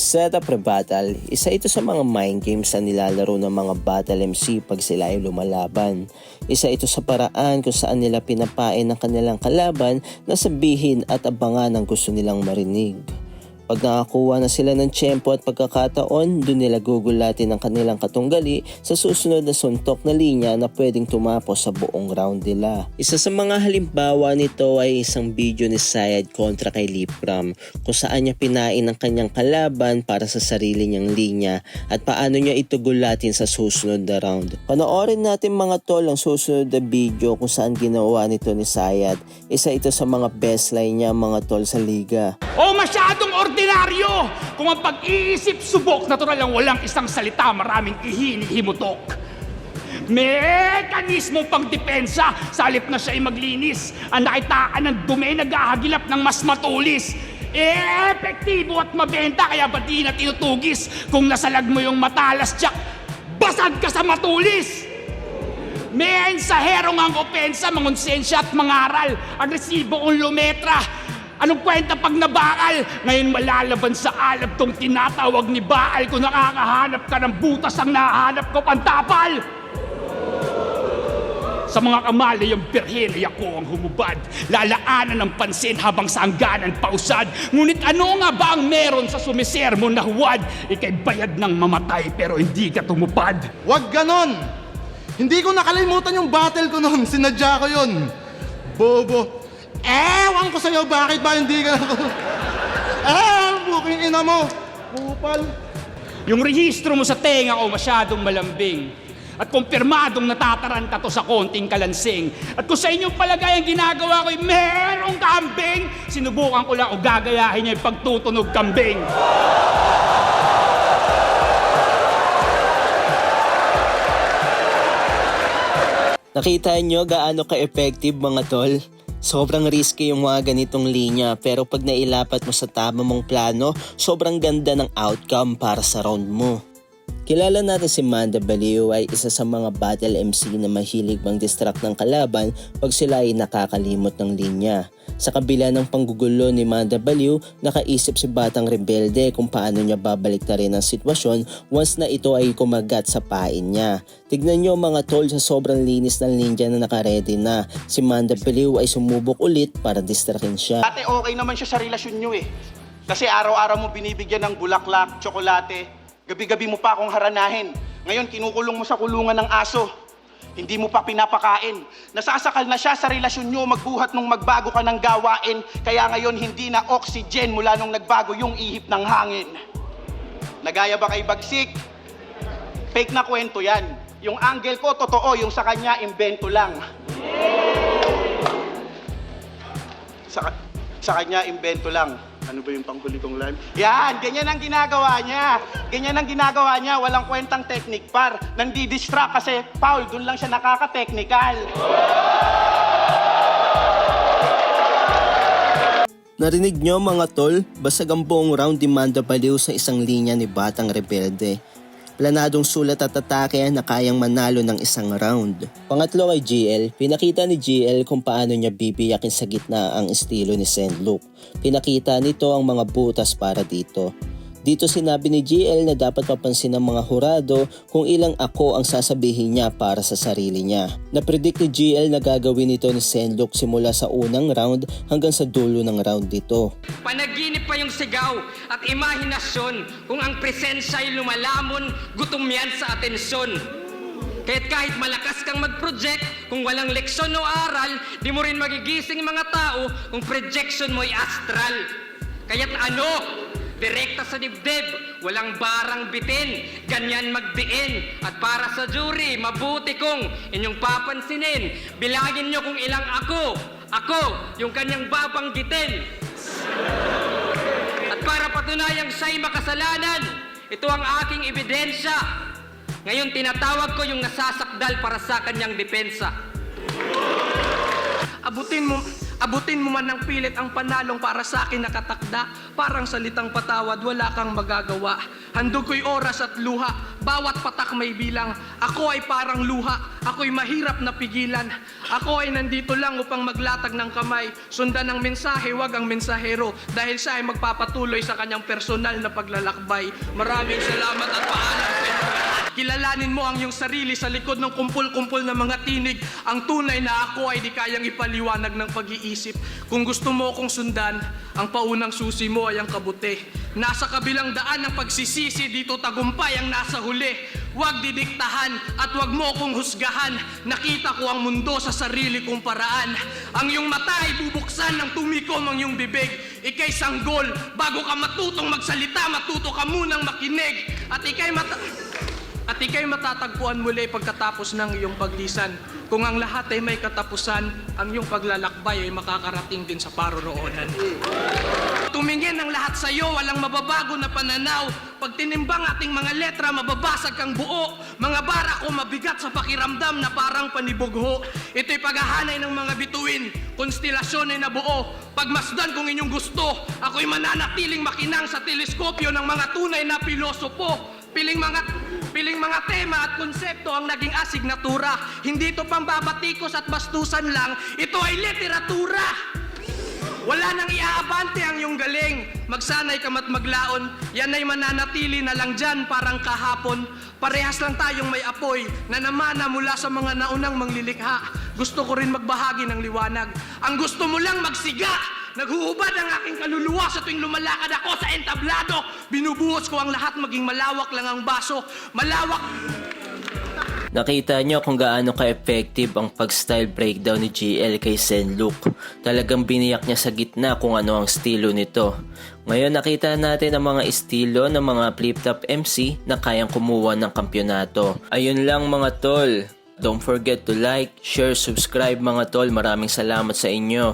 Setup Rebattle, isa ito sa mga mind games na nilalaro ng mga battle MC pag sila ay lumalaban. Isa ito sa paraan kung saan nila pinapain ng kanilang kalaban na sabihin at abangan ang gusto nilang marinig. Pag nakakuha na sila ng tiyempo at pagkakataon, doon nila gugulatin ang kanilang katunggali sa susunod na suntok na linya na pwedeng tumapos sa buong round nila. Isa sa mga halimbawa nito ay isang video ni Syed kontra kay Lipram kung saan niya pinain ang kanyang kalaban para sa sarili niyang linya at paano niya ito gulatin sa susunod na round. Panoorin natin mga tol ang susunod na video kung saan ginawa nito ni Syed. Isa ito sa mga best line niya mga tol sa liga. O masyadong ordinaryo! Kung ang pag-iisip subok, natural lang walang isang salita, maraming ihinihimutok. Mekanismo pang depensa sa halip na siya ay maglinis. Ang nakitaan ng dumi naghahagilap ng mas matulis. Epektibo at mabenta kaya ba di na tinutugis? Kung nasalag mo yung matalas, Jack, basag ka sa matulis! May ensaherong ang opensa, mangonsensya at mangaral. Agresibo kong lumetra. Anong kwenta pag nabakal? Ngayon malalaban sa alab tong tinatawag ni Baal kung nakakahanap ka ng butas ang nahanap ko pantapal. Sa mga kamali yung birhen ay ako ang humubad. Lalaanan ng pansin habang sa hangganan pausad. Ngunit ano nga ba ang meron sa sumisermo na huwad? Ika'y bayad ng mamatay pero hindi ka tumupad. Wag ganon! Hindi ko nakalimutan yung battle ko noon. Sinadya ko yun. Bobo. Ewan ko sa'yo bakit ba hindi ka Eh, buking ina mo. Kupal. Yung rehistro mo sa tenga ko masyadong malambing. At kumpirmadong natataranta to sa konting kalansing. At kung sa inyong palagay ang ginagawa ko'y merong kambing, sinubukan ko lang o gagayahin niya yung pagtutunog kambing. Nakita nyo gaano ka-effective mga tol? Sobrang risky yung mga ganitong linya pero pag nailapat mo sa tama mong plano, sobrang ganda ng outcome para sa round mo. Kilala natin si Manda Baliw ay isa sa mga battle MC na mahilig mang distract ng kalaban pag sila ay nakakalimot ng linya. Sa kabila ng panggugulo ni Manda Baliw, nakaisip si Batang Rebelde kung paano niya babalik na rin ang sitwasyon once na ito ay kumagat sa pain niya. Tignan nyo mga tol sa sobrang linis ng linya na nakaredy na. Si Manda Baliw ay sumubok ulit para distractin siya. Dati okay naman siya sa relasyon nyo eh. Kasi araw-araw mo binibigyan ng bulaklak, tsokolate, gabi-gabi mo pa akong haranahin. Ngayon, kinukulong mo sa kulungan ng aso. Hindi mo pa pinapakain. Nasasakal na siya sa relasyon nyo, magbuhat nung magbago ka ng gawain. Kaya ngayon, hindi na oxygen mula nung nagbago yung ihip ng hangin. Nagaya ba kay Bagsik? Fake na kwento yan. Yung angle ko, totoo. Yung sa kanya, imbento lang. Sa, sa kanya, imbento lang. Ano ba yung panghuli kong line? Yan, ganyan ang ginagawa niya. Ganyan ang ginagawa niya. Walang kwentang technique par. Nandi-distract kasi, Paul, dun lang siya nakaka-technical. Narinig nyo mga tol, basag ang buong round demanda baliw sa isang linya ni Batang Rebelde. Planadong sulat at atake na kayang manalo ng isang round. Pangatlo ay GL, pinakita ni GL kung paano niya bibiyakin sa gitna ang estilo ni Senluk. Pinakita nito ang mga butas para dito. Dito sinabi ni GL na dapat papansin ng mga hurado kung ilang ako ang sasabihin niya para sa sarili niya. Napredict ni GL na gagawin ito ni Senluk simula sa unang round hanggang sa dulo ng round dito. Panaginip pa yung sigaw at imahinasyon kung ang presensya ay lumalamon, gutom yan sa atensyon. Kaya't kahit malakas kang mag-project, kung walang leksyon o aral, di mo rin magigising mga tao kung projection mo ay astral. Kaya't ano? Direkta sa dibdib, walang barang bitin, ganyan magdiin. At para sa jury, mabuti kong inyong papansinin, bilangin nyo kung ilang ako, ako, yung kanyang babanggitin. At para patunayang siya'y makasalanan, ito ang aking ebidensya. Ngayon tinatawag ko yung nasasakdal para sa kanyang depensa. Abutin mo, abutin mo man ng pilit ang panalong para sa akin nakatakda. Parang salitang patawad, wala kang magagawa. Handog ko'y oras at luha bawat patak may bilang. Ako ay parang luha, ako'y mahirap na pigilan. Ako ay nandito lang upang maglatag ng kamay. Sundan ang mensahe, wag ang mensahero. Dahil siya ay magpapatuloy sa kanyang personal na paglalakbay. Maraming salamat at paalam. Kilalanin mo ang iyong sarili sa likod ng kumpul-kumpul na mga tinig. Ang tunay na ako ay di kayang ipaliwanag ng pag-iisip. Kung gusto mo akong sundan, ang paunang susi mo ay ang kabuti. Nasa kabilang daan ng pagsisisi, dito tagumpay ang nasa huli. Huwag didiktahan at huwag mo akong husgahan. Nakita ko ang mundo sa sarili kong paraan. Ang iyong mata ay bubuksan ng tumikom ang iyong bibig. Ika'y sanggol. Bago ka matutong magsalita, matuto ka munang makinig. At ika'y mata... At ikay matatagpuan muli pagkatapos ng iyong paglisan. Kung ang lahat ay may katapusan, ang iyong paglalakbay ay makakarating din sa paroroonan. Tumingin ang lahat sa iyo, walang mababago na pananaw. Pag tinimbang ating mga letra, mababasag kang buo. Mga bara ko mabigat sa pakiramdam na parang panibugho. Ito'y paghahanay ng mga bituin, konstelasyon ay nabuo. Pagmasdan kung inyong gusto, ako'y mananatiling makinang sa teleskopyo ng mga tunay na pilosopo. Piling mga piling mga tema at konsepto ang naging asignatura. Hindi ito pambabatikos at bastusan lang, ito ay literatura. Wala nang iaabante ang iyong galing. Magsanay ka mat maglaon. Yan ay mananatili na lang dyan parang kahapon. Parehas lang tayong may apoy na namana mula sa mga naunang manglilikha. Gusto ko rin magbahagi ng liwanag. Ang gusto mo lang magsiga. Naghuhubad ang aking kaluluwa sa tuwing lumalakad ako sa entablado. Binubuhos ko ang lahat maging malawak lang ang baso. Malawak Nakita nyo kung gaano ka-effective ang pag-style breakdown ni GL kay Senluk. Talagang biniyak niya sa gitna kung ano ang estilo nito. Ngayon nakita natin ang mga estilo ng mga flip-top MC na kayang kumuha ng kampyonato. Ayun lang mga tol. Don't forget to like, share, subscribe mga tol. Maraming salamat sa inyo.